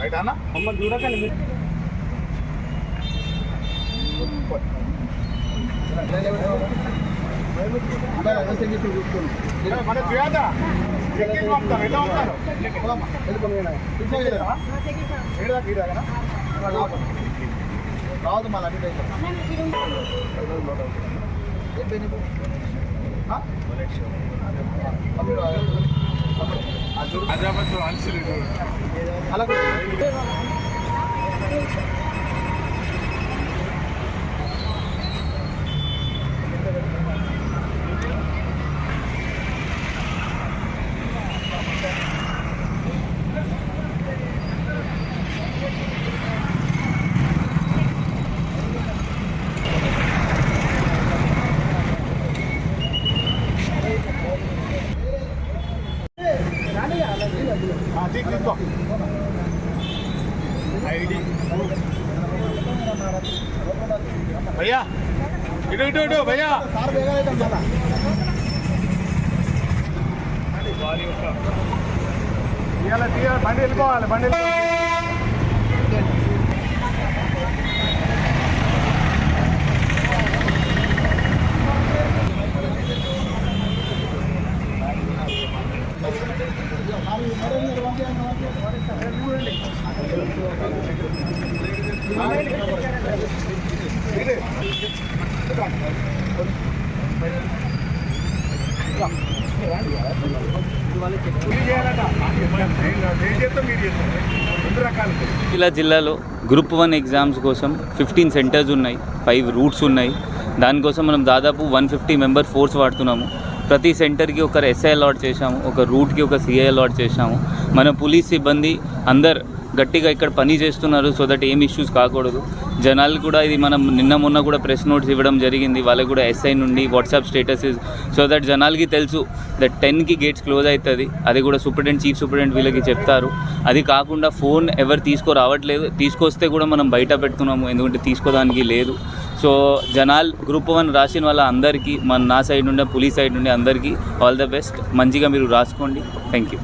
Right అన్న? మమ్మల్ని చూడకండి మన పేరు నీకు? ఆ? ఆ చూడు. అలా తీసుకో ఐడి భయ్యా ఇటు ఇటు ఇటు భయ్యా సార్ బేగా ఇవాళ తీయాలి బండి వెళ్ళిపోవాలి బండి వెళ్ళిపోవాలి ఇలా జిల్లాలో గ్రూప్ వన్ ఎగ్జామ్స్ కోసం ఫిఫ్టీన్ సెంటర్స్ ఉన్నాయి ఫైవ్ రూట్స్ ఉన్నాయి. దానికోసం మనం దాదాపు వన్ ఫిఫ్టీ మెంబర్ ఫోర్స్ వాడుతున్నాము. ప్రతి సెంటర్కి ఒకరు ఎస్ఐ అలాట్ చేశాము ఒక రూట్కి ఒక సిఐ అలాట్ చేశాము. మన పోలీస్ సిబ్బంది అందరు గట్టిగా ఇక్కడ పని చేస్తున్నారు సో దట్ ఏం ఇష్యూస్ కాకూడదు. జనాలు కూడా ఇది మనం నిన్న మొన్న కూడా ప్రెస్ నోట్స్ ఇవ్వడం జరిగింది. వాళ్ళకి కూడా ఎస్ఐ నుండి వాట్సాప్ స్టేటస్ సో దట్ జనాలకి తెలుసు దట్ టెన్కి గేట్స్ క్లోజ్ అవుతుంది అది కూడా సూపరింటెండెంట్ చీఫ్ సూపరింటెండెంట్ వీళ్ళకి చెప్తారు. అది కాకుండా ఫోన్ ఎవరు తీసుకురావట్లేదు. తీసుకొస్తే కూడా మనం బయట పెడుతున్నాము ఎందుకంటే తీసుకోవడానికి లేదు. సో జనాల్ గ్రూప్ వన్ రాసిన వాళ్ళ అందరికీ మన నా సైడ్ నుండి పోలీస్ సైడ్ నుండి అందరికీ ఆల్ ద బెస్ట్ మంచిగా మీరు రాసుకోండి. Thank you